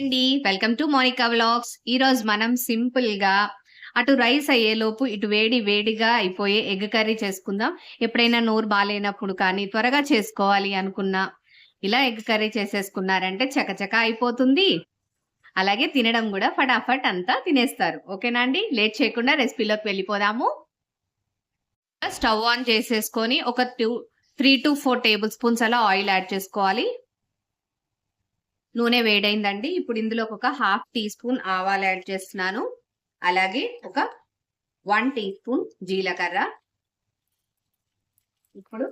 అండి. Welcome to Monica vlogs. ఈరోజు మనం సింపుల్గా అటు రైస్ అయ్యేలోపు ఇటు వేడి వేడిగా అయిపోయే ఎగ్ కర్రీ చేసుకుందాం. ఎప్పుడైనా నోరు బాగాలేనప్పుడు కానీ త్వరగా చేసుకోవాలి అనుకున్నా ఇలా ఎగ్ కర్రీ చేసేసుకున్నారంటే చకచక అయిపోతుంది. అలాగే తినడం కూడా ఫటాఫట్ అంతా తినేస్తారు. ఓకేనా అండి? లేట్ చేయకుండా రెసిపీలోకి వెళ్ళిపోదాము. స్టవ్ ఆన్ చేసేసుకొని ఒక two three to four tablespoons అలా ఆయిల్ యాడ్ చేసుకోవాలి. నూనె వేడైందండి. ఇప్పుడు ఇందులో ఒక హాఫ్ టీ స్పూన్ ఆవాలు యాడ్ చేస్తున్నాను. అలాగే ఒక వన్ టీ స్పూన్ జీలకర్ర. ఇప్పుడు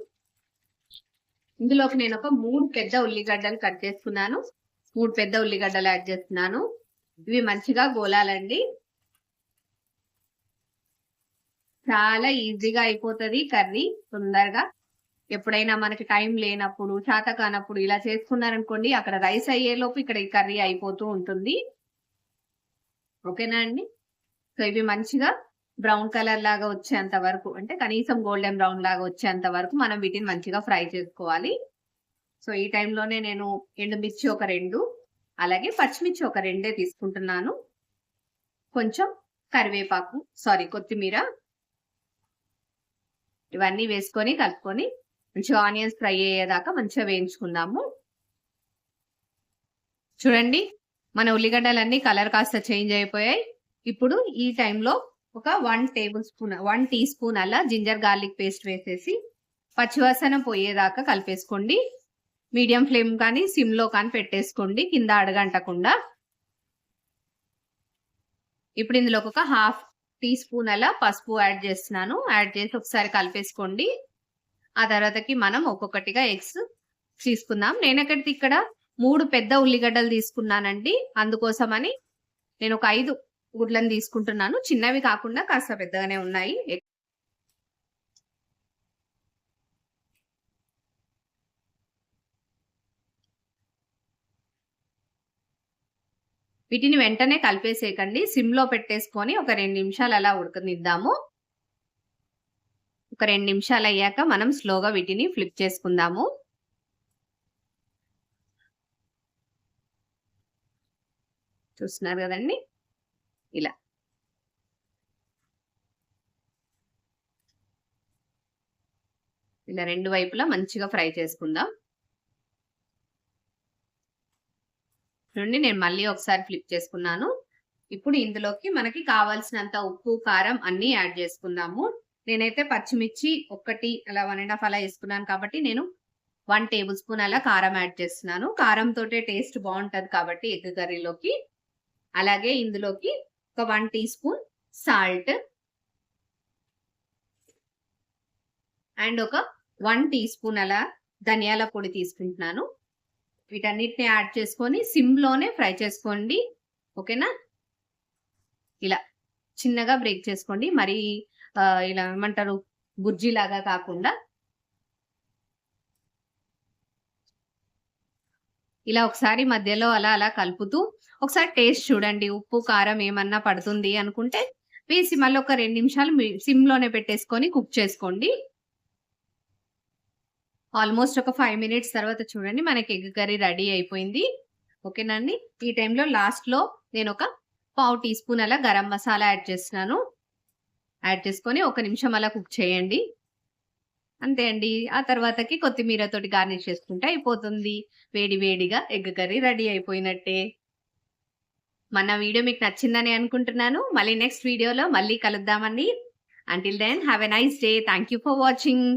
ఇందులోకి నేను ఒక మూడు పెద్ద ఉల్లిగడ్డలు కట్ చేస్తున్నాను. మూడు పెద్ద ఉల్లిగడ్డలు యాడ్ చేస్తున్నాను. ఇవి మంచిగా గోలాలండి. చాలా ఈజీగా అయిపోతుంది కర్రీ. తొందరగా ఎప్పుడైనా మనకి టైం లేనప్పుడు చేత కానప్పుడు ఇలా చేసుకున్నారనుకోండి అక్కడ రైస్ అయ్యేలోపు ఇక్కడ ఈ కర్రీ అయిపోతూ ఉంటుంది. ఓకేనా అండి? సో ఇవి మంచిగా బ్రౌన్ కలర్ లాగా వచ్చేంత వరకు అంటే కనీసం గోల్డెన్ బ్రౌన్ లాగా వచ్చేంత వరకు మనం వీటిని మంచిగా ఫ్రై చేసుకోవాలి. సో ఈ టైంలోనే నేను ఎండుమిర్చి ఒక రెండు అలాగే పచ్చిమిర్చి ఒక రెండే తీసుకుంటున్నాను. కొంచెం కరివేపాకు సారీ కొత్తిమీర ఇవన్నీ వేసుకొని కలుపుకొని మంచిగా ఆనియన్స్ ఫ్రై అయ్యేదాకా మంచిగా వేయించుకుందాము. చూడండి మన ఉల్లిగడ్డలన్నీ కలర్ కాస్త చేంజ్ అయిపోయాయి. ఇప్పుడు ఈ టైంలో ఒక one tablespoon one teaspoon అలా జింజర్ గార్లిక్ పేస్ట్ వేసేసి పచ్చివాసన పోయేదాకా కలిపేసుకోండి. మీడియం ఫ్లేమ్ కానీ సిమ్లో కానీ పెట్టేసుకోండి కింద అడగంటకుండా. ఇప్పుడు ఇందులో ఒక హాఫ్ టీ స్పూన్ అలా పసుపు యాడ్ చేస్తున్నాను. యాడ్ చేసి ఒకసారి కలిపేసుకోండి. ఆ తర్వాతకి మనం ఒక్కొక్కటిగా ఎగ్స్ తీసుకుందాం. నేను ఎక్కడికి ఇక్కడ? మూడు పెద్ద ఉల్లిగడ్డలు తీసుకున్నానండి. అందుకోసమని నేను ఒక ఐదు గుడ్లను తీసుకుంటున్నాను. చిన్నవి కాకుండా కాస్త పెద్దగానే ఉన్నాయి. వీటిని వెంటనే కలిపేసేయకండి. సిమ్లో పెట్టేసుకొని ఒక రెండు నిమిషాలు అలా ఉడకనిద్దాము. ఒక రెండు నిమిషాలు అయ్యాక మనం స్లోగా వీటిని ఫ్లిప్ చేసుకుందాము. చూస్తున్నారు కదండి? ఇలా. ఇలా రెండు వైపులా మంచిగా ఫ్రై చేసుకుందాం. నుండి నేను మళ్ళీ ఒకసారి ఫ్లిప్ చేసుకున్నాను. ఇప్పుడు ఇందులోకి మనకి కావాల్సినంత ఉప్పు కారం అన్నీ యాడ్ చేసుకుందాము. నేనైతే పచ్చిమిర్చి ఒక్కటి అలా వన్ అండ్ హాఫ్ అలా వేసుకున్నాను కాబట్టి నేను వన్ టేబుల్ స్పూన్ అలా కారం యాడ్ చేస్తున్నాను. కారంతో టేస్ట్ బాగుంటుంది కాబట్టి ఎగ్ కర్రీలోకి. అలాగే ఇందులోకి ఒక one teaspoon salt and ఒక వన్ టీ స్పూన్ అలా ధనియాల పొడి తీసుకుంటున్నాను. వీటన్నిటిని యాడ్ చేసుకొని సిమ్లోనే ఫ్రై చేసుకోండి. ఓకేనా? ఇలా చిన్నగా బ్రేక్ చేసుకోండి. మరి ఇలా ఏమంటారు? బుర్జీ లాగా కాకుండా ఇలా ఒకసారి మధ్యలో అలా అలా కలుపుతూ ఒకసారి టేస్ట్ చూడండి. ఉప్పు కారం ఏమన్నా పడుతుంది అనుకుంటే వేసి మళ్ళీ ఒక రెండు నిమిషాలు సిమ్లోనే పెట్టేసుకొని కుక్ చేసుకోండి. ఆల్మోస్ట్ ఒక ఫైవ్ మినిట్స్ తర్వాత చూడండి మనకి ఎగ్ కర్రీ రెడీ అయిపోయింది. ఓకేనండి ఈ టైంలో లాస్ట్లో నేను ఒక పావు టీ స్పూన్ అలా గరం మసాలా యాడ్ చేస్తున్నాను. యాడ్ చేసుకొని ఒక నిమిషం అలా కుక్ చేయండి. అంతే అండి. ఆ తర్వాతకి కొత్తిమీరతోటి గార్నిష్ చేసుకుంటే అయిపోతుంది. వేడి వేడిగా ఎగ్ కర్రీ రెడీ అయిపోయినట్టే. మన వీడియో మీకు నచ్చిందని అనుకుంటున్నాను. మళ్ళీ నెక్స్ట్ వీడియోలో మళ్ళీ కలుద్దామండి. Until then have a nice day thank you for watching